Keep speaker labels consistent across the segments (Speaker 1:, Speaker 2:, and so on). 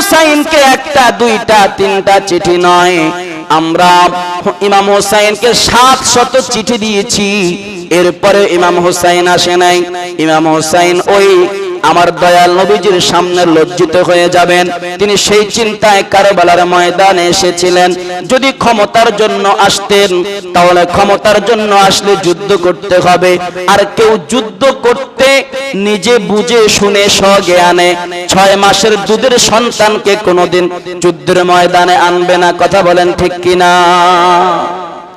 Speaker 1: হুসাইনকে একটা, দুইটা, তিনটা চিঠি নয়। আমরা ইমাম হুসাইনকে সাত শত চিঠি দিয়েছি। এরপরে ইমাম হুসাইন আসে নাই। ইমাম হুসাইন ওই আমার দয়াল নবীজির সামনে লজ্জিত হয়ে যাবেন। তিনি সেই চিন্তায় কারবালার ময়দানে এসেছিলেন। যদি ক্ষমতার জন্য আসতেন, তাহলে ক্ষমতার জন্য আসলে যুদ্ধ করতে হবে। আর কেউ যুদ্ধ করতে নিজে বুঝে শুনে স্বজ্ঞানে ছয় মাসের দুধের সন্তানকে কোনোদিন যুদ্ধের ময়দানে আনবে না। কথা বলেন ঠিক কিনা?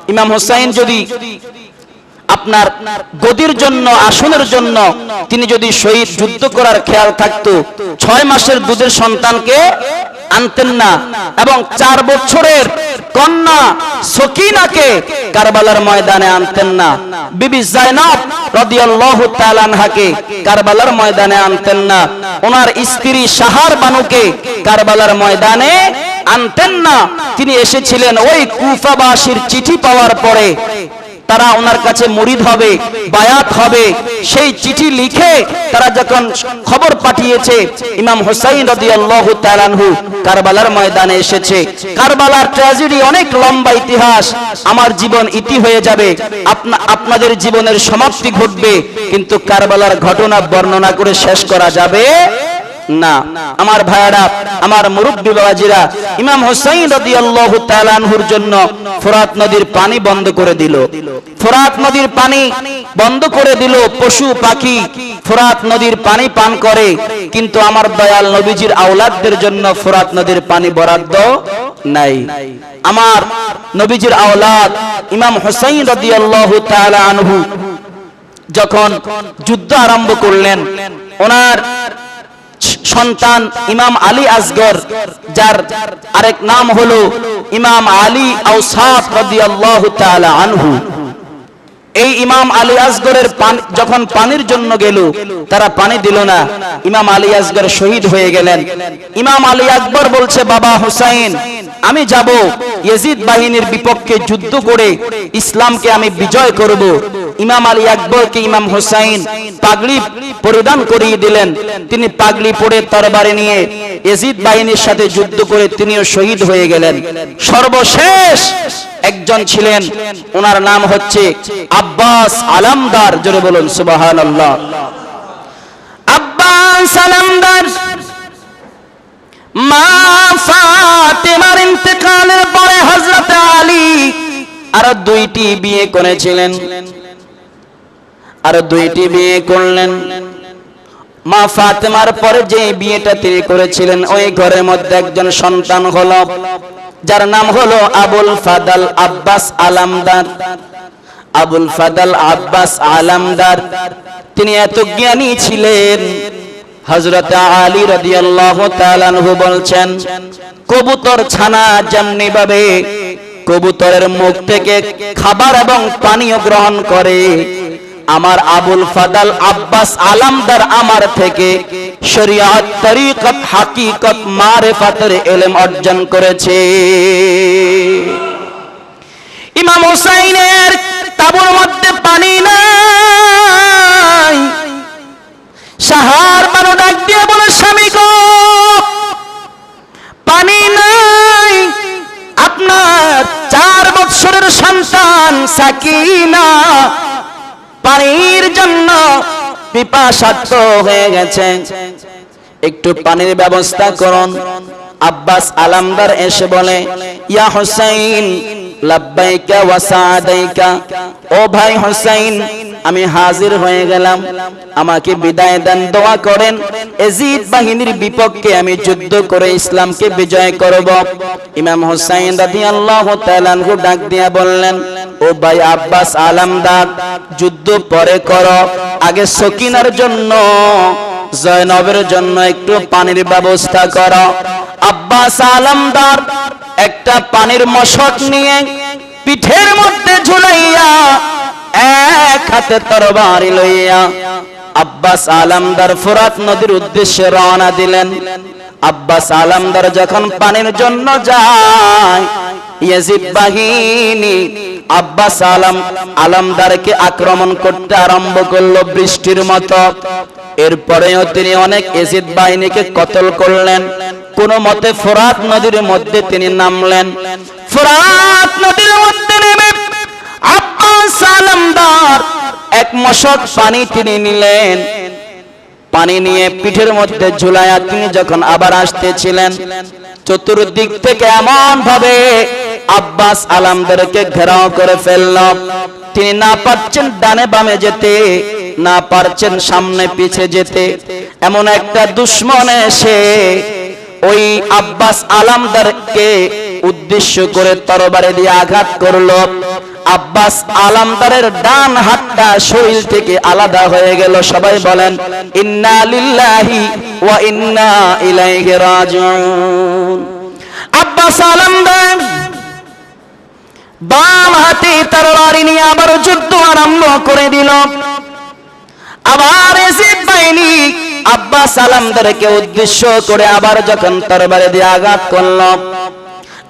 Speaker 1: ইমাম হোসাইন যদি আপনার গদির জন্য, আসনের জন্য তিনি যদি শহীদ যুদ্ধ করার খেয়াল থাকতো, ছয় মাসের দুধের সন্তানকে আনতেন না এবং চার বছরের কন্যা সকিনাকে কারবালার ময়দানে আনতেন না। বিবি জাইনাব রাদিয়াল্লাহু তাআলা আনহাকে কারবালার ময়দানে আনতেন না। ওনার স্ত্রী সাহার বানুকে কারবালার ময়দানে আনতেন না। তিনি এসেছিলেন ওই কুফাবাসীর চিঠি পাওয়ার পরে। তারা ওনার কাছে মুরিদ হবে, বায়াত হবে। সেই চিঠি লিখে তারা যখন খবর পাঠিয়েছে, ইমাম হোসাইন রাদিয়াল্লাহু তাআলা আনহু কারবালার ময়দানে এসেছে। কারবালার ট্র্যাজেডি অনেক লম্বা ইতিহাস। আমার জীবন ইতি হয়ে যাবে। আপনাদের জীবনের সমাপ্তি ঘটবে। কিন্তু কারবালার ঘটনা বর্ণনা করে শেষ করা যাবে না। আমার ভাইয়ারা, আমার মুরব্বী বাবাজিরা, ইমাম হোসাইন রাদিয়াল্লাহু তাআলা আনহুর জন্য ফোরাত নদীর পানি বন্ধ করে দিল। ফোরাত নদীর পানি বন্ধ করে দিল, পশু, পাখি ফোরাত নদীর পানি পান করে। কিন্তু আমার দয়াল নবীজির আওলাদদের জন্য ফোরাত নদীর পানি বরাদ্দ নাই। আমার নবীজির আওলাদ ইমাম হোসাইন রাদিয়াল্লাহু তাআলা আনহু যখন যুদ্ধ আরম্ভ করলেন, ওনার সন্তান ইমাম আলী আসগর, যার আরেক নাম হলো ইমাম আলী আউসাফ রাদিয়াল্লাহু তাআলা আনহু। এই ইমাম আলী আসগরের যখন পানির জন্য গেল, তারা পানি দিল না। ইমাম আলী আসগর শহীদ হয়ে গেলেন। ইমাম আলী আকবর বলছে, বাবা হুসাইন, আমি যাব। ইয়েজিদ বাহিনীর বিপক্ষে যুদ্ধ করে ইসলামকে আমি বিজয় করব। ইমাম আলী আকবরকে ইমাম হুসাইন পাগড়ি পরিধান করিয়ে দিলেন। তিনি পাগড়ি পরে তরবারে নিয়ে ইয়েজিদ বাহিনীর সাথে যুদ্ধ করে তিনিও শহীদ হয়ে গেলেন। সর্বশেষ একজন ছিলেন, ওনার নাম হচ্ছে আব্বাস আলামদার, জোরে বলুন সুবাহান আল্লাহ আব্বাস আলামদার, মা ফাতেমার ইন্তেকালের পরে হযরত আলী আর দুইটি বিয়ে করেছিলেন। আর দুইটি বিয়ে করলেন। মা ফাতেমার পরে যে বিয়েটা তিনি করেছিলেন, ওই ঘরের মধ্যে একজন সন্তান হলো, যার নাম হলো আবুল ফাদাল আব্বাস আলামদার। আবুল ফাদাল আব্বাস আলামদার, তিনি এত জ্ঞানী ছিলেন। হজরত আলী রাদিয়াল্লাহু তাআলা আনহু বলছেন, কবুতর ছানা যেমনি ভাবে কবুতরের মুখ থেকে খাবার এবং পানীয় গ্রহণ করে আমার আবুল ফাদাল আব্বাস আলামদার আমার থেকে শরিয়াত, তরিকত, হাকিকত, মারেফাতের এলেম অর্জন করেছে। ইমাম হুসাইনের তাবুর মধ্যে পানি নাই। সাহার বানো ডাক দিয়ে বলে, স্বামী গো, পানি নাই। আপনার চার বৎসরের সন্তান সাকিনা পানির জন্য পিপাসার্থ হয়ে গেছে। একটু পানির ব্যবস্থা করুন। আব্বাস আলামদার এসে বলে, ইয়া হুসাইন ও ভাই হুসাইন, আমি হাজির হয়ে গেলাম। আমাকে বিদায় দেন, দোয়া করেন। এজিদ বাহিনীর বিপক্ষে আমি যুদ্ধ করে ইসলামকে বিজয় করব। ইমাম হুসাইন রাদিয়াল্লাহু তাআলা ডাক দিয়া বললেন ও ভাই আব্বাস আলামদার যুদ্ধ পরে করো। আগে সকিনার জন্য, জয়নবের জন্য একটু পানির ব্যবস্থা করো। আব্বাস আলামদার একটা পানির মশক নিয়ে পিঠের মধ্যে ঝুলাইয়া এক হাতে তরবারি লইয়া আব্বাস, আলামদার ফোরাত নদীর উদ্দেশ্যে রওনা দিলেন। আব্বাস, আলামদার যখন পানির জন্য যায়, ইয়াজিদ বাহিনী আব্বাস আলম আলমদারকে আক্রমণ করতে আরম্ভ করল বৃষ্টির মতো। এরপরেও তিনি অনেক এজিদ বাহিনীকে কতল করলেন। কোন মতে ফোরাত নদীর মধ্যে তিনি নামলেন। ফোরাত নদীর মধ্যে নেমে আব্বাস আলমদার এক মশক পানি তিনি নিলেন। পানি নিয়ে পিঠের মধ্যে ঝুলাইয়া তিনি যখন আবার আসতেছিলেন, চতুর্দিক থেকে এমন ভাবে আব্বাস আলামদেরকে ঘেরাও করে ফেলল। তিনি না পারছেন ডানে বামে যেতে, না পারছেন সামনে পিছে যেতে। এমন একটা দুশ্মন এসে ওই আব্বাস আলামদারকে উদ্দেশ্য করে তরবারে দিয়ে আঘাত করল। আব্বাস আলামদারের ডান হাতটা শরীর থেকে আলাদা হয়ে গেল। সবাই বলেন, ইন্না লিল্লাহি ওয়া ইন্না ইলাইহি রাজিউন। আব্বাস আলামদার বাম হাতে তরবারি নিয়ে আবার যুদ্ধ আরম্ভ করে দিল। আবার এসিদ বাহিনী আব্বাস আলামদারকে উদ্দেশ্য করে আবার যখন তরবারি দিয়ে আঘাত করল,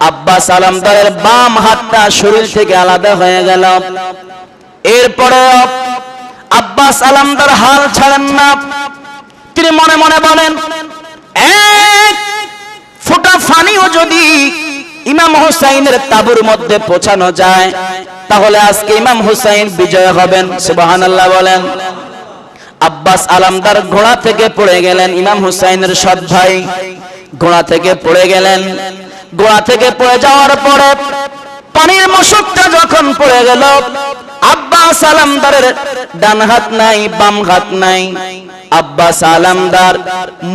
Speaker 1: আব্বাস আলামদারের বাম হাতটা শরীর থেকে আলাদা হয়ে গেল। এরপরে আব্বাস আলামদার হাল ছাড়েন না। তিনি মনে মনে বলেন, এক ফোঁটা ফানিও যদি ইমাম হুসাইনের তাবুর মধ্যে পৌঁছানো যায়। তাহলে আজকে ইমাম হুসাইন বিজয় হবেন, সুবহানাল্লাহ বলেন। আব্বাস আলামদার ঘোড়া থেকে পড়ে গেলেন, ইমাম হুসাইনের সৎ ভাই ঘোড়া থেকে পড়ে গেলেন। গোড়া থেকে পড়ে যাওয়ার পরে পানির মশকটা যখন পড়ে গেল, আব্বাস আলামদারের ডান হাত নাই, বাম হাত নাই। আব্বাস আলামদার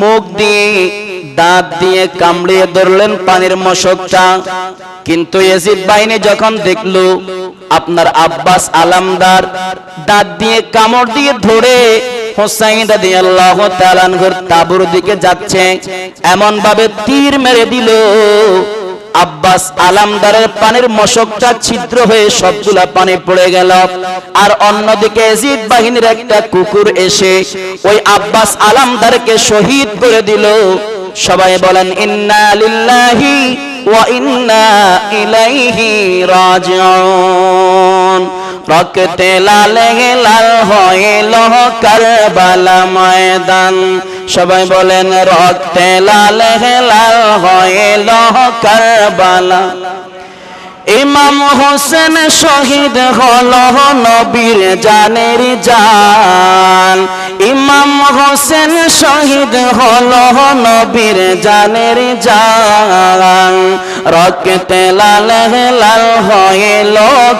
Speaker 1: মুখ দিয়ে দাঁত দিয়ে কামড়িয়ে ধরলেন পানির মশকটা। কিন্তু এজিদ বাহিনী যখন দেখল, আপনার আব্বাস আলামদার দাঁত দিয়ে কামড় দিয়ে ধরে ছিদ্র হয়ে সবগুলা পানি পড়ে গেল। আর অন্যদিকে এজিদ বাহিনীর একটা কুকুর এসে ওই আব্বাস আলামদারকে শহীদ করে দিল। সবাই বলেন, ইন্না লিল্লাহি ওয়া ইন্না ইলাইহি রাজিউন। রক্তে লালে লাল হইল কারবালা ময়দান। সবাই বলেন, রক্তে লালে লাল হইল কারবালা। ইমাম হোসেন শহীদ হল নবীর জানের জান। ইমাম হোসেন শহীদ হল নবীর জানের জান। রক্তে লাল লাল হইল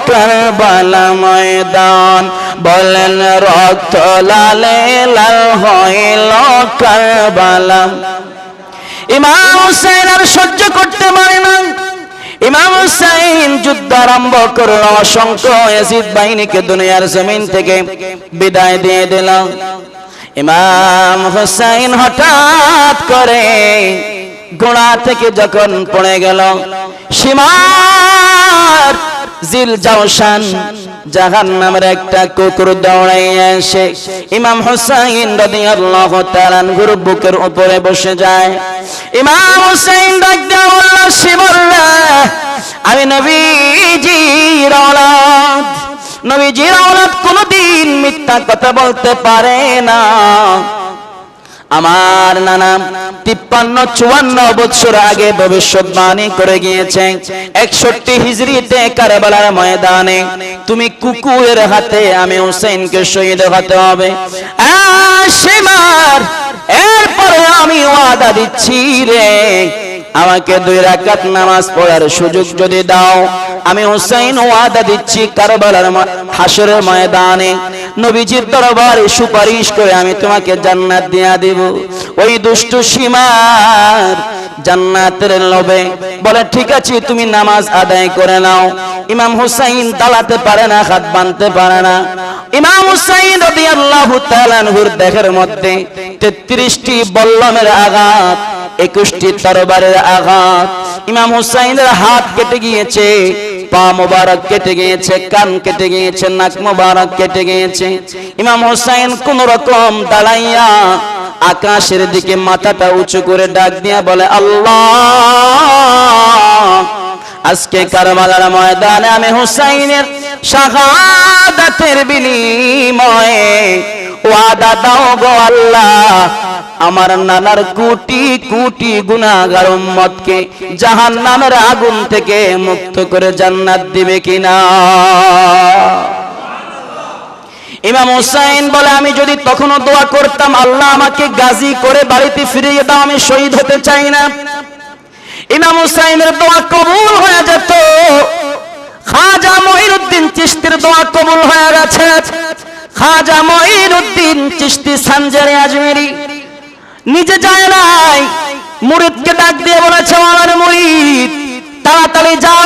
Speaker 1: কারবালা ময়দান। বলেন, রক্ত লালে লাল হইল কারবালা। ইমাম হোসেন আর সহ্য করতে পারে না ইমাম হুসাইন যুদ্ধ আরম্ভ করল, অসংখ্য এসিদ বাহিনীকে দুনিয়ার জমিন থেকে বিদায় দিয়ে দিল। ইমাম হুসাইন হঠাৎ করে ঘোড়া থেকে যখন পড়ে গেল, সীমার জিল জাওশান জাহান নামের একটা কুকুর দৌড়াইয়া এসে ইমাম হুসাইন রাদিয়াল্লাহু তাআলা আনহুর বুকের উপরে বসে যায়। ইমাম হুসাইন বলল শিবল্লাহ আমি নবীজির আওলাদ। নবীজির আওলাদ কোনদিন মিথ্যা কথা বলতে পারে না। আমার নানা তিপ্পান্ন, চুয়ান্ন বছর আগে ভবিষ্যৎবাণী করে গিয়েছে। একষট্টি হিজড়িতে কারবালার ময়দানে। তুমি কুকুরের হাতে আমি হুসেনকে শহীদ হতে হবে। এরপরে আমি ওয়াদা দিচ্ছি রে। আমাকে দুই রাকাত নামাজ পড়ার সুযোগ যদি দাও, আমি হুসাইন ওয়াদা দিচ্ছি কারবালার হাসরের ময়দানে। নবীজির দরবারে সুপারিশ করে আমি তোমাকে জান্নাত দিয়া দেব। ওই দুষ্ট সীমার জান্নাতের লোভে। বলে, ঠিক আছে, তুমি নামাজ আদায় করে নাও। ইমাম হুসাইন দালাতে পারে না, হাত বাঁধতে পারে না। ইমাম হুসাইন রাদিয়াল্লাহু তাআলা আনহুর দেহের মধ্যে 33টি বল্লমের আঘাত, একুশটি তরবারের আঘাত। ইমাম হুসাইনের হাত কেটে গিয়েছে। পা মোবারক কেটে গিয়েছে, কান কেটে গিয়েছে, নাক মোবারক কেটে গিয়েছে। ইমাম হুসাইন কোন রকম দাঁড়াইয়া আকাশের দিকে মাথাটা উঁচু করে ডাক দিয়া বলে, আল্লাহ, আজকে কারবালার ময়দানে আমি হুসাইনের শাহাদাতের বিনিময়ে ওয়াদা দাও গো আল্লাহ আমার নানার কোটি কোটি গুনাহগার উম্মতকে জাহান্নামের আগুন থেকে মুক্ত করে জান্নাত দিবে কিনা? ইমাম হুসাইন বলে, আমি যদি তখনও দোয়া করতাম, আল্লাহ আমাকে গাজী করে বাড়িতে ফিরিয়ে দাও, আমি শহীদ হতে চাই না। ইমাম হুসাইনের দোয়া কবুল হয়ে যেত। খাজা মঈনুদ্দিন চিশতির দোয়া কবুল হয়ে গেছে। খাজা মঈনুদ্দিন চিশতি সানজারি আজমেরি নিজে যায় নাই। মুরিদকে ডাক দিয়ে বলেছে আমার মুরিদ, তাড়াতাড়ি যাও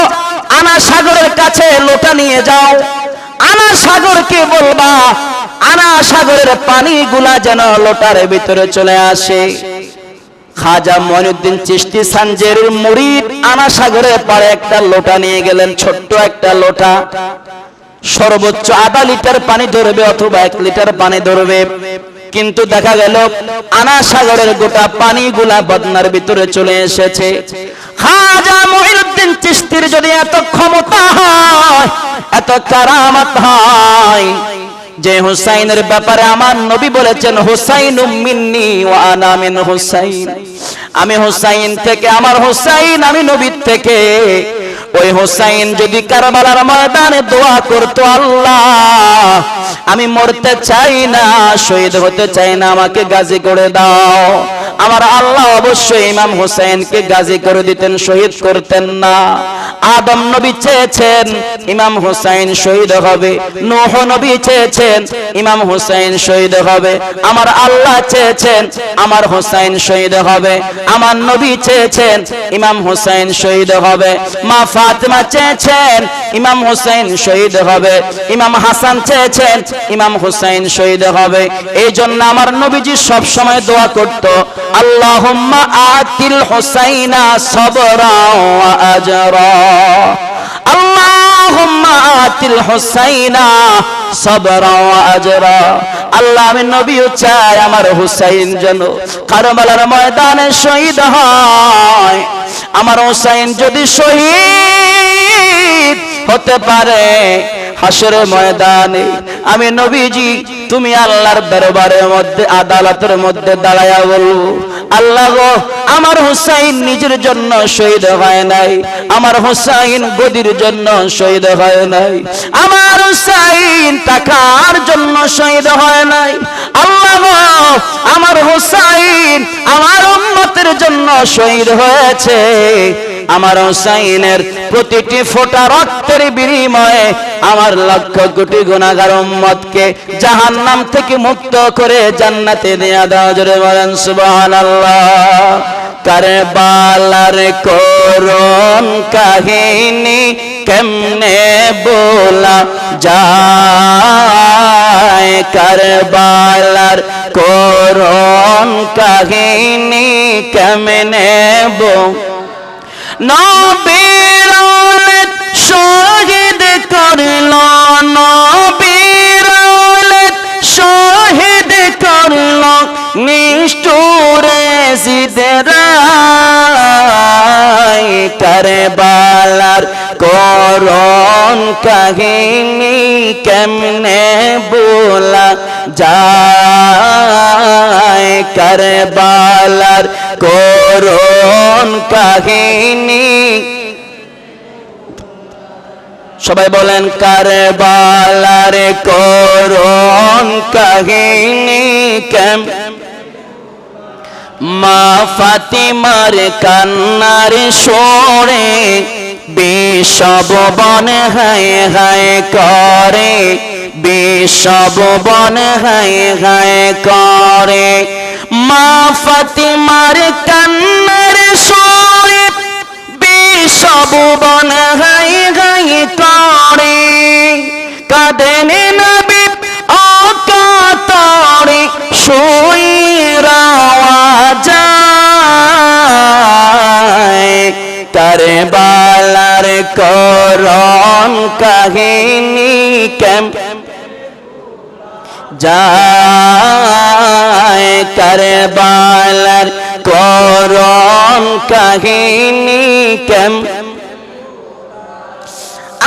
Speaker 1: আনা সাগরের কাছে লোটা নিয়ে যাও। আনা সাগরকে বলবা? আনা সাগরের পানিগুলা যেন লোটার ভিতরে চলে আসে। খাজা মঈনুদ্দিন চিশতি সানজের মুরিদ আনা সাগরের পাড়ে একটা লোটা নিয়ে গেলেন, ছোট্ট একটা লোটা। সর্বোচ্চ আধা লিটার পানি ধরবে অথবা এক লিটার পানি ধরবে। কিন্তু দেখা গেল আনা সাগরের গোটা পানিগুলা বদনার ভিতরে চলে এসেছে। খাজা মঈনুদ্দিন চিশতির যদি এত ক্ষমতা হয়, এত কারামত হয়, যে হুসাইনের ব্যাপারে আমার নবী বলেছেন, হুসাইন মিন্নি ও আনা মিন হুসাইন। আমি হুসাইন থেকে, আমার হুসাইন আমি নবীর থেকে। ওই হুসাইন যদি কারবালার ময়দানে দোয়া করতো আল্লাহ আমি মরতে চাই না, শহীদ হতে চাই না, আমাকে গাজী করে দাও। আমার আল্লাহ অবশ্যই ইমাম হুসাইনকে গাজী করে দিতেন, শহীদ করতেন না। আদম নবী চেয়েছেন, ইমাম হুসাইন শহীদ হবে। নূহ নবী চেয়েছেন, ইমাম হুসাইন শহীদ হবে। আমার আল্লাহ চেয়েছেন, আমার হুসাইন শহীদ হবে। আমার নবী চেয়েছেন, ইমাম হুসাইন শহীদ হবে। মা ফাতেমা চেয়েছেন, ইমাম হুসাইন শহীদ হবে। ইমাম হাসান চেয়েছেন ইমাম হুসাইন শহীদ হবে। এই জন্য আমার নবীজি সব সময় দোয়া করত, আল্লাহুম্মা আতিল হুসাইনা সবরা ওয়া আজরা। আল্লাহুম্মা আতিল হুসাইনা সবরা ওয়া আজরা। আল্লাহ, আমি নবীও চাই আমার হুসাইন যেন কারবালার ময়দানে শহীদ হয়। আমার হুসাইন যদি শহীদ হতে পারে হাসর ময়দানে। আমি নবীজি, তুমি আল্লাহর দরবারের মধ্যে, আদালতের মধ্যে দাঁড়ায়া বলব, আল্লাহ আমার হুসাইন নিজের জন্য শহীদ হয় নাই। আমার হুসাইন গদির জন্য শহীদ হয় নাই। আমার হুসাইন টাকার জন্য শহীদ হয় নাই। আল্লাহ আমার হুসাইন আমার উম্মতের জন্য শহীদ হয়েছে। আমার হুসাইনের প্রতিটি ফোটা রক্তের বিনিময়ে আমার লক্ষ কোটি গুণাগার উম্মতকে জাহান্নাম থেকে মুক্ত করে জান্নাতে দেয়া দাও জোরে বলেন, সুবহানাল্লাহ। কারবালার করুন কাহিনী কেমনে বলা যায়? কারবালার করুন কাহিনী কেমনে বো নবীর আওলাদ শহীদ নবীর আওলাদ শহীদ কারবালার করুন কাহিনী কেমনে বলা যায়? কারবালার করুন কাহিনী সবাই বলেন, কারবালার করুন কাহিনী কেম? মা ফাতিমার কান্নার সরে বিষব বন হায় হায় করে, বিষব বন হায় হায় করে। মা ফাতিমার কান্নার সরে বিষব বন কাঁদেন নবী অকাতরে শুইরাওয়া যায়। কারবালার করন কাহিনী কেম যায়? কাহিনী কেম?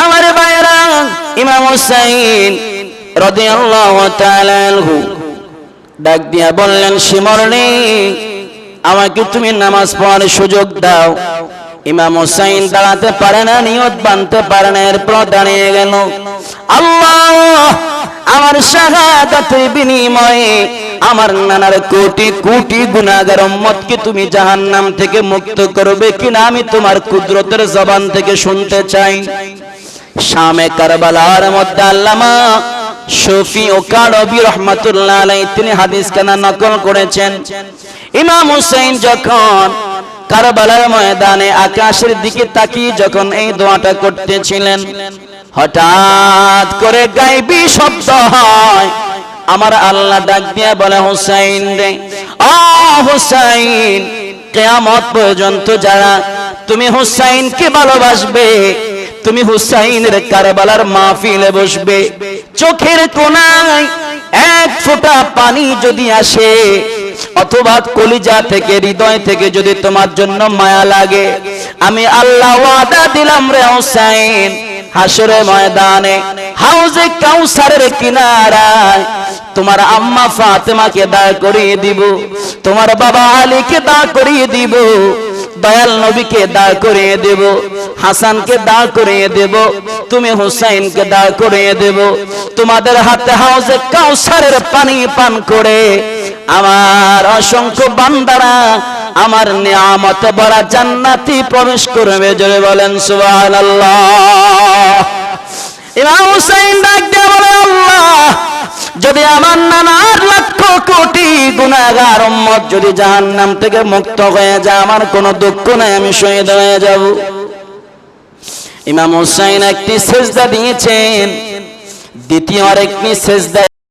Speaker 1: আমার ইমাম হুসাইন রাদিয়াল্লাহু তাআলা আনহু ডাক দিয়া বললেন শিমরণি আমাকে তুমি নামাজ পড়ার সুযোগ দাও। ইমাম হোসাইন দাঁড়াতে পারে না, নিয়ত বানতে পারে না, এরপর দাঁড়িয়ে গেল। আল্লাহ, আমার শাহাদাতের বিনিময়ে আমার নানার কোটি কোটি গুনাহগার উম্মতকে তুমি জাহান্নাম থেকে মুক্ত করবে কিনা আমি তোমার কুদরতের জবান থেকে শুনতে চাই। শামে কারবালার মধ্যে আল্লামা শফি ও কারবি রহমাতুল্লাহ আলাই তিনি হাদিস কানা নকল করেছেন। ইমাম হুসাইন যখন কারবালার ময়দানে আকাশের দিকে তাকিয়ে যখন এই দোয়াটা করতেছিলেন, হঠাৎ করে গাইবি শব্দ হয়। আমার আল্লাহ ডাক দিয়া বলে, হুসাইন রে, ও হুসাইন, কেয়ামত পর্যন্ত যারা তুমি হুসাইনকে ভালোবাসবে তুমি হুসাইনের কারবালার মাহফিলে বসবে। চোখের কোনায় এক ফোঁটা পানি যদি আসে, অথবা কলিজা থেকে, হৃদয় থেকে যদি তোমার জন্য মায়া লাগে, আমি আল্লাহ ওয়াদা দিলাম রে হুসাইন হাসরে ময়দানে, হাউজে কাউসারের কিনারায় তোমার আম্মা ফাতেমাকে দাঁড় করিয়ে দিব, তোমার বাবা আলীকে দাঁড় করিয়ে দিব দয়াল নবীকে দাঁড় করিয়ে দেব, হাসানকে দাঁড় করিয়ে দেব, তুমি হুসাইনকে দাঁড় করিয়ে দেব। তোমাদের হাতে হাউজে কাউসারের পানি পান করে আমার অসংখ্য বান্দারা আমার নিয়ামত বড় জান্নাতি প্রবেশ করবে, জোরে বলেন সুবহানাল্লাহ। ইমাম হুসাইন ডাক দিয়ে বলে, আল্লাহ যদি আমার নানার লক্ষ কোটি গুণাগার উম্মত যদি জাহান নাম থেকে মুক্ত হয়ে যায়, আমার কোনো দুঃখ নাই, আমি শহীদ হয়ে যাব। ইমাম হুসাইন একটি শেষদা দিয়েছেন। দ্বিতীয় আরেকটি সেজদা